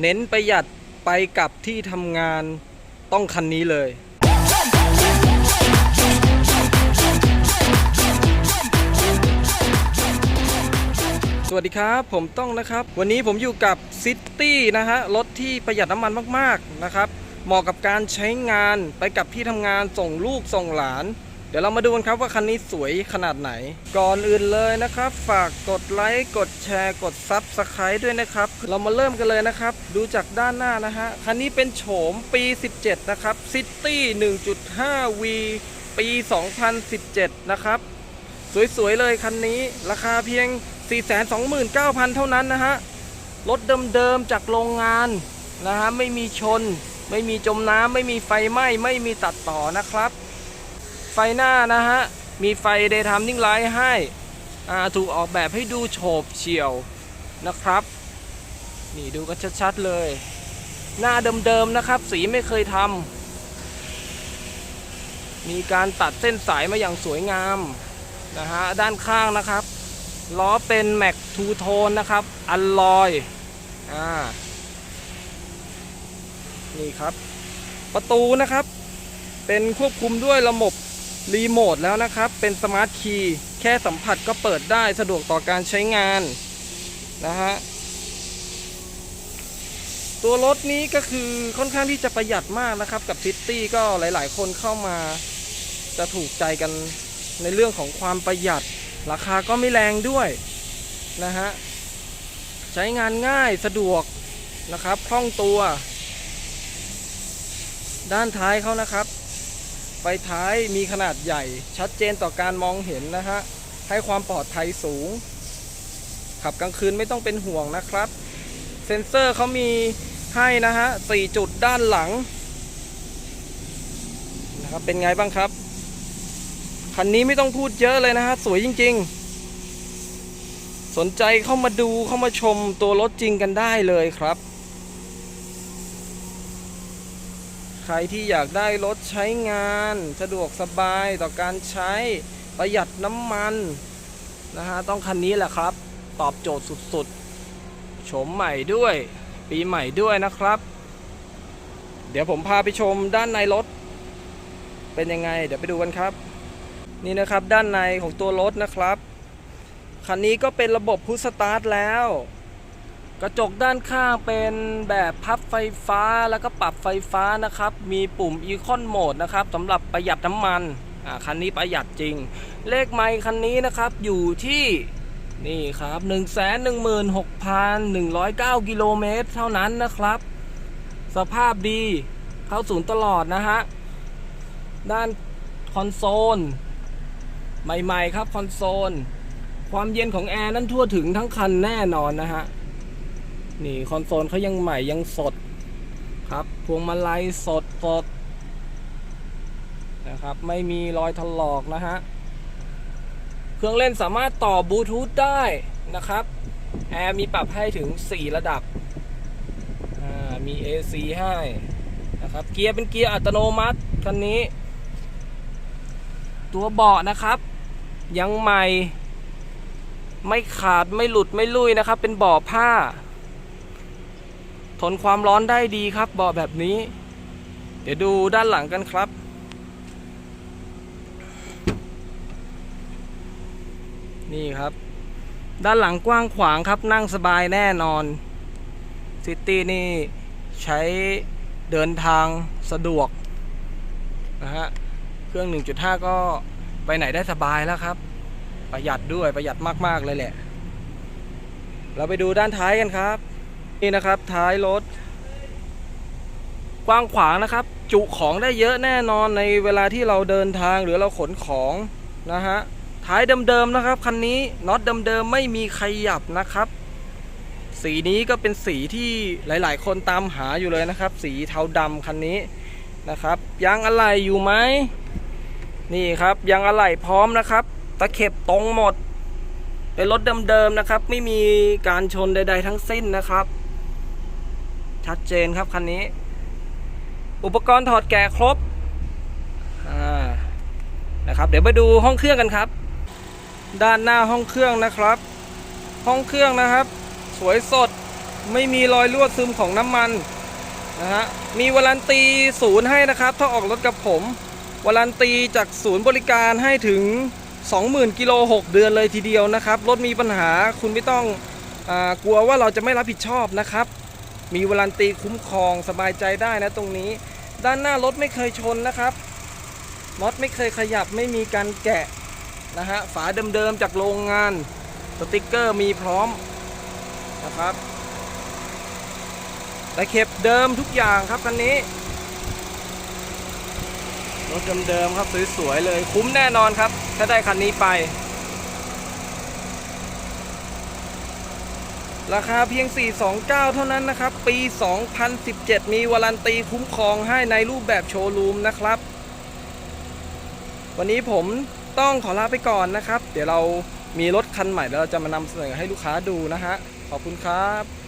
เน้นประหยัดไปกับที่ทำงานต้องคันนี้เลย สวัสดีครับ ผมต้องนะครับ วันนี้ผมอยู่กับซิตี้นะฮะ รถที่ประหยัดน้ำมันมาก ๆ นะครับ เหมาะกับการใช้งานไปกับที่ทำงานส่งลูกส่งหลาน ดี๋ยวเรามาดูกันครับว่าคันนี้สวยขนาดไหน ก่อนอื่นเลยนะครับ ฝากกดไลค์กดแชร์กดซับสไครต์ด้วยนะครับ เรามาเริ่มกันเลยนะครับ ดูจากด้านหน้านะฮะ คันนี้เป็นโฉมปี 17 นะครับ City 1.5V ปี 2017 นะครับ สวยๆเลยคันนี้ราคาเพียง 429,000 เท่านั้นนะฮะ รถเดิมๆจากโรงงานนะฮะ ไม่มีชน ไม่มีจมน้ำไม่มีไฟไหม้ไม่มีตัดต่อนะครับ ไฟหน้านะฮะ มีไฟ Daytime Running Light ให้ถูกออกแบบให้ดูโฉบเฉี่ยวนะครับ นี่ดูกันชัดๆเลย หน้าเดิมๆนะครับ สีไม่เคยทำมีการตัดเส้นสายมาอย่างสวยงามนะฮะ ด้านข้างนะครับ ล้อเป็นแม็กทูโทนนะครับ อัลลอยอ่านี่ครับ ประตูนะครับ เป็นควบคุมด้วยระบบ รีโมทแล้วนะครับ เป็นสมาร์ทคีย์แค่สัมผัสก็เปิดได้สะดวกต่อการใช้งานนะฮะตัวรถนี้ก็คือค่อนข้างที่จะประหยัดมากนะครับ กับซิตี้ก็หลาย ๆ คนเข้ามา จะถูกใจกันในเรื่องของความประหยัด ราคาก็ไม่แรงด้วยนะฮะใช้งานง่ายสะดวกนะครับคล่องตัว ด้านท้ายเขานะครับ ไฟท้ายมีขนาดใหญ่ ชัดเจนต่อการมองเห็นนะฮะ ให้ความปลอดภัยสูง ขับกลางคืนไม่ต้องเป็นห่วงนะครับ เซ็นเซอร์เขามีให้นะฮะ4จุดด้านหลังนะครับเป็นไงบ้างครับ คันนี้ไม่ต้องพูดเยอะเลยนะฮะ สวยจริง ๆ สนใจเข้ามาดูเข้ามาชมตัวรถจริงกันได้เลยครับ ใครที่อยากได้รถใช้งาน สะดวกสบายต่อการใช้ประหยัดน้ำมันนะฮะต้องคันนี้แหละครับ ตอบโจทย์สุดๆโฉมใหม่ด้วย ปีใหม่ด้วยนะครับ เดี๋ยวผมพาไปชมด้านในรถ เป็นยังไง เดี๋ยวไปดูกันครับ นี่นะครับด้านในของตัวรถนะครับ คันนี้ก็เป็นระบบพุชสตาร์ทแล้ว กระจกด้านข้างเป็นแบบพับไฟฟ้าแล้วก็ปรับไฟฟ้านะครับ มีปุ่ม Econ Mode นะครับสำหรับประหยัดน้ำมันอ่าคันนี้ประหยัดจริง เลขไมค์คันนี้นะครับอยู่ที่นี่ครับ 116,109 กิโลเมตรเท่านั้นนะครับ สภาพดีเข้าศูนย์ตลอดนะฮะ ด้านคอนโซล ใหม่ ๆ ครับคอนโซล ความเย็นของแอร์นั้นทั่วถึงทั้งคันแน่นอนนะฮะ นี่คอนโซลเขายังใหม่ยังสดครับพวงมาลัยสดสดนะครับ ไม่มีรอยถลอกนะฮะ เครื่องเล่นสามารถต่อบลูทูธได้นะครับแอร์มีปรับให้ถึง 4 ระดับอ่ามี AC ให้นะครับ เกียร์เป็นเกียร์อัตโนมัติคันนี้ ตัวเบาะนะครับ ยังใหม่ ไม่ขาดไม่หลุดไม่ลุยนะครับ เป็นเบาะผ้า นความร้อนได้ดีครับเบาะแบบนี้ เดี๋ยวดูด้านหลังกันครับ นี่ครับ ด้านหลังกว้างขวางครับนั่งสบายแน่นอนซิตี้นี่ใช้เดินทางสะดวกนะฮะเครื่อง 1.5 ก็ไปไหนได้สบายแล้วครับ ประหยัดด้วยประหยัดมาก ๆ เลยแหละ เราไปดูด้านท้ายกันครับ นี่นะครับท้ายรถ กว้างขวางนะครับ จุของได้เยอะแน่นอนในเวลาที่เราเดินทางหรือเราขนของนะฮะท้ายเดิมๆนะครับคันนี้น็อตเดิมๆไม่มีขยับนะครับ สีนี้ก็เป็นสีที่หลายๆ คนตามหาอยู่เลยนะครับ สีเทาดำคันนี้นะครับยางอะไหล่อยู่ไหมนี่ครับยางอะไหล่พร้อมนะครับ ตะเข็บตรงหมดเป็นรถเดิมๆนะครับ ไม่มีการชนใด ๆ ทั้งสิ้นนะครับ ชัดเจนครับคันนี้ อุปกรณ์ถอดแกะครบนะครับเดี๋ยวไปดูห้องเครื่องกันครับ ด้านหน้าห้องเครื่องนะครับ ห้องเครื่องนะครับ สวยสดไม่มีรอยรั่วซึมของน้ำมันนะฮะมีวารันตีศูนย์ให้นะครับ ถ้าออกรถกับผมวารันตีจากศูนย์บริการให้ถึง 20,000กิโล6เดือนเลยทีเดียวนะครับ รถมีปัญหาคุณไม่ต้องอกลัวว่าเราจะไม่รับผิดชอบนะครับ มีวารันตีคุ้มครองสบายใจได้นะตรงนี้ ด้านหน้ารถไม่เคยชนนะครับน็อตไม่เคยขยับไม่มีการแกะนะฮะฝาเดิมๆจากโรงงานสติกเกอร์มีพร้อมนะครับตะเข็บเดิมทุกอย่างครับคันนี้รถเดิมๆครับสวยๆเลยคุ้มแน่นอนครับ ถ้าได้คันนี้ไป ราคาเพียง 429 เท่านั้นนะครับ ปี 2017 มีวารันตีคุ้มครองให้ในรูปแบบโชว์รูมนะครับ วันนี้ผมต้องขอลาไปก่อนนะครับ เดี๋ยวเรามีรถคันใหม่แล้วเราจะมานำเสนอให้ลูกค้าดูนะฮะ ขอบคุณครับ